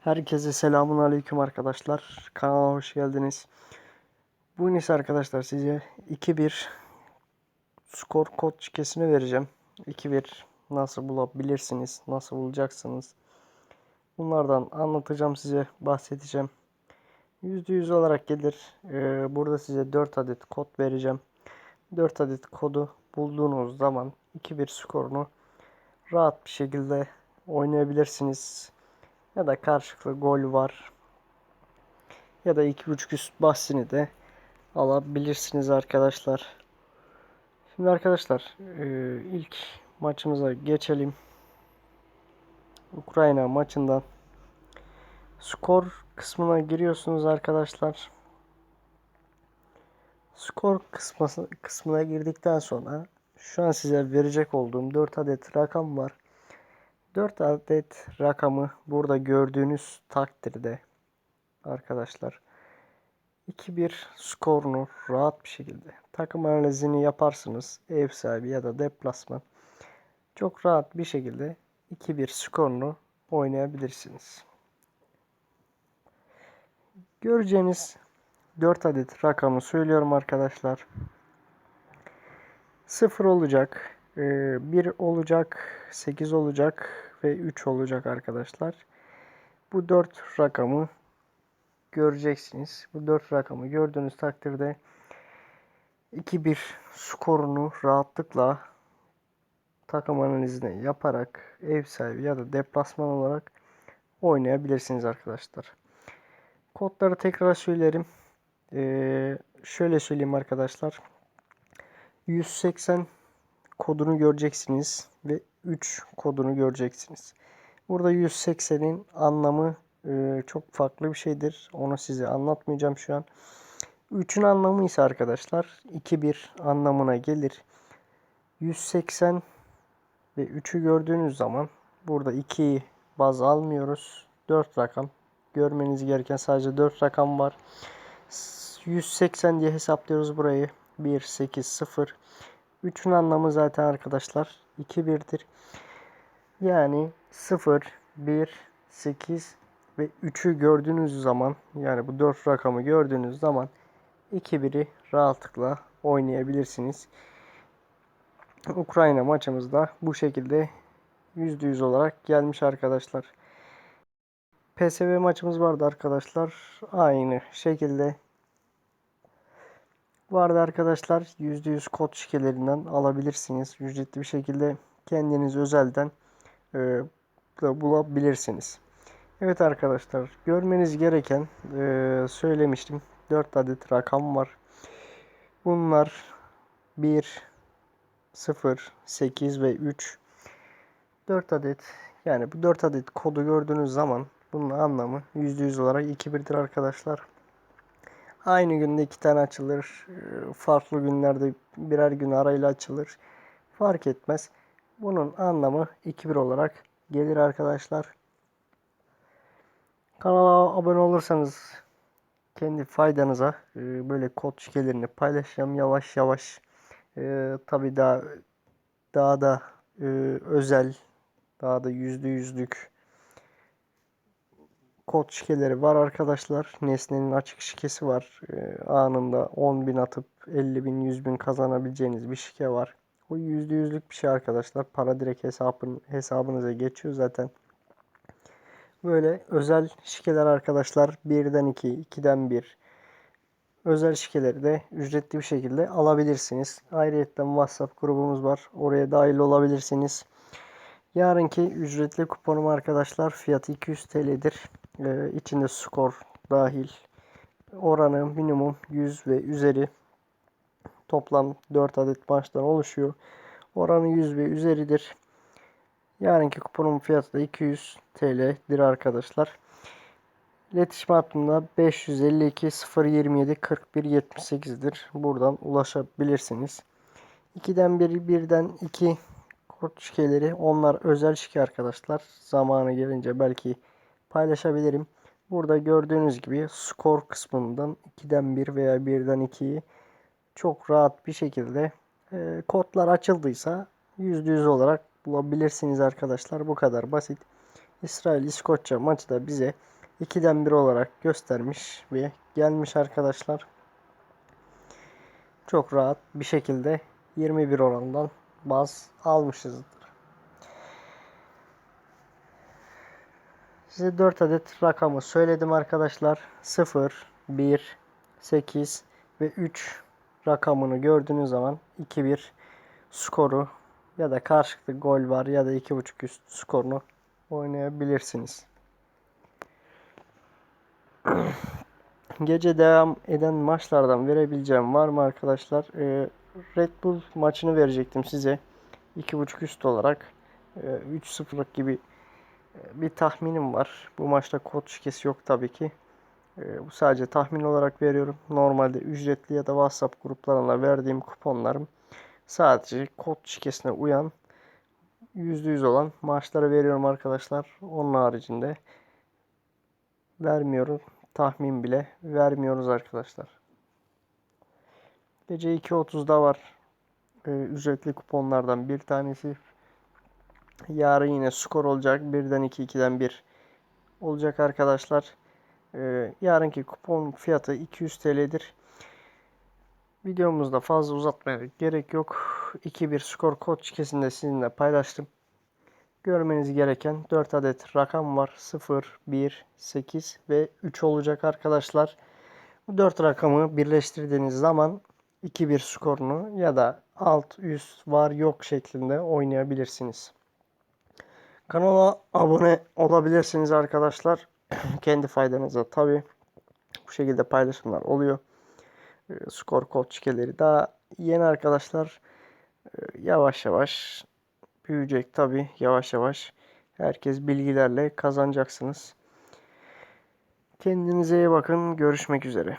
Herkese selamun aleyküm arkadaşlar. Kanala hoş geldiniz. Bugün ise arkadaşlar size 2-1 skor kod şifresini vereceğim. 2-1 nasıl bulabilirsiniz, nasıl bulacaksınız. Bunlardan anlatacağım size, bahsedeceğim. %100 olarak gelir. Ee, burada size 4 adet kod vereceğim. 4 adet kodu bulduğunuz zaman 2-1 skorunu rahat bir şekilde oynayabilirsiniz. Ya da karşılıklı gol var. Ya da 2.5 üst bahsini de alabilirsiniz arkadaşlar. Şimdi arkadaşlar e, ilk maçımıza geçelim. Ukrayna maçından skor kısmına giriyorsunuz arkadaşlar. Skor kısmı, kısmına girdikten sonra şu an size verecek olduğum 4 adet rakam var. 4 adet rakamı burada gördüğünüz takdirde arkadaşlar 2-1 skorunu rahat bir şekilde takım analizini yaparsınız. Ev sahibi ya da deplasman. Çok rahat bir şekilde 2-1 skorunu oynayabilirsiniz. Göreceğiniz 4 adet rakamı söylüyorum arkadaşlar. 0 olacak, 1 olacak, 8 olacak ve 3 olacak arkadaşlar. Bu 4 rakamı göreceksiniz. Bu 4 rakamı gördüğünüz takdirde 2-1 skorunu rahatlıkla takım analizini yaparak ev sahibi ya da deplasman olarak oynayabilirsiniz arkadaşlar. Kodları tekrar söylerim. Ee, şöyle söyleyeyim arkadaşlar. 180 kodunu göreceksiniz ve 3 kodunu göreceksiniz. Burada 180'in anlamı e, çok farklı bir şeydir. Onu size anlatmayacağım şu an. 3'ün anlamı ise arkadaşlar 2-1 anlamına gelir. 180 ve 3'ü gördüğünüz zaman burada 2'yi baz almıyoruz. 4 rakam. Görmeniz gereken sadece 4 rakam var. 180 diye hesaplıyoruz burayı. 1, 8, 0. 3'ün anlamı zaten arkadaşlar 2 1'dir. Yani 0, 1, 8 ve 3'ü gördüğünüz zaman yani bu 4 rakamı gördüğünüz zaman 2 1'i rahatlıkla oynayabilirsiniz. Ukrayna maçımızda bu şekilde %100 olarak gelmiş arkadaşlar. PSV maçımız vardı arkadaşlar. Aynı şekilde vardı arkadaşlar. %100 kod şifrelerinden alabilirsiniz. Ücretli bir şekilde kendiniz özelden e, bulabilirsiniz. Evet arkadaşlar görmeniz gereken e, söylemiştim. 4 adet rakam var. Bunlar 1, 0, 8 ve 3. 4 adet yani bu 4 adet kodu gördüğünüz zaman bunun anlamı %100 olarak 2-1'dir arkadaşlar. Aynı günde iki tane açılır. Farklı günlerde birer gün arayla açılır. Fark etmez. Bunun anlamı 2-1 olarak gelir arkadaşlar. Kanala abone olursanız kendi faydanıza e, böyle kod şifrelerini paylaşacağım yavaş yavaş. E, tabii daha daha da e, özel, daha da yüzde yüzlük kod şikeleri var arkadaşlar. Nesnenin açık şikesi var. Ee, anında 10.000 atıp 50.000 100.000 kazanabileceğiniz bir şike var. O %100'lük bir şey arkadaşlar. Para direkt hesabın, hesabınıza geçiyor zaten. Böyle özel şikeler arkadaşlar 1'den 2, 2'den 1 özel şikeleri de ücretli bir şekilde alabilirsiniz. Ayrıca WhatsApp grubumuz var. Oraya dahil olabilirsiniz. Yarınki ücretli kuponum arkadaşlar fiyatı 200 TL'dir. Ee, içinde skor dahil. Oranı minimum 100 ve üzeri. Toplam 4 adet maçtan oluşuyor. Oranı 100 ve üzeridir. Yarınki kuponun fiyatı da 200 TL'dir arkadaşlar. İletişim hattında 552 027 41 78'dir. Buradan ulaşabilirsiniz. 2'den 1, 1'den 2 kod şikeleri onlar özel şike arkadaşlar. Zamanı gelince belki paylaşabilirim. Burada gördüğünüz gibi skor kısmından 2'den 1 veya 1'den 2'yi çok rahat bir şekilde e, kodlar açıldıysa %100 olarak bulabilirsiniz arkadaşlar. Bu kadar basit. İsrail İskoçya maçı da bize 2'den 1 olarak göstermiş ve gelmiş arkadaşlar. Çok rahat bir şekilde 21 orandan baz almışızdır. Size 4 adet rakamı söyledim arkadaşlar. 0, 1, 8 ve 3 rakamını gördüğünüz zaman 2-1 skoru ya da karşılıklı gol var ya da 2.5 üst skorunu oynayabilirsiniz. Gece devam eden maçlardan verebileceğim var mı arkadaşlar? Ee, Red Bull maçını verecektim size. 2.5 üst olarak. Ee, 3-0'lık gibi bir tahminim var. Bu maçta kod şikesi yok tabii ki. Ee, bu sadece tahmin olarak veriyorum. Normalde ücretli ya da WhatsApp gruplarına verdiğim kuponlarım sadece kod şikesine uyan %100 olan maaşları veriyorum arkadaşlar. Onun haricinde vermiyorum. Tahmin bile vermiyoruz arkadaşlar. Gece 2.30'da var. Ee, ücretli kuponlardan bir tanesi. Yarın yine skor olacak. 1'den 2, 2'den 1 olacak arkadaşlar. Ee, yarınki kupon fiyatı 200 TL'dir. Videomuzda fazla uzatmaya gerek yok. 2-1 skor kod şikesinde sizinle paylaştım. Görmeniz gereken 4 adet rakam var. 0, 1, 8 ve 3 olacak arkadaşlar. Bu 4 rakamı birleştirdiğiniz zaman 2-1 skorunu ya da alt üst var yok şeklinde oynayabilirsiniz. Kanala abone olabilirsiniz arkadaşlar. Kendi faydanıza tabi. Bu şekilde paylaşımlar oluyor. E, skor kod şikeleri daha yeni arkadaşlar. E, yavaş yavaş büyüyecek tabi yavaş yavaş. Herkes bilgilerle kazanacaksınız. Kendinize iyi bakın. Görüşmek üzere.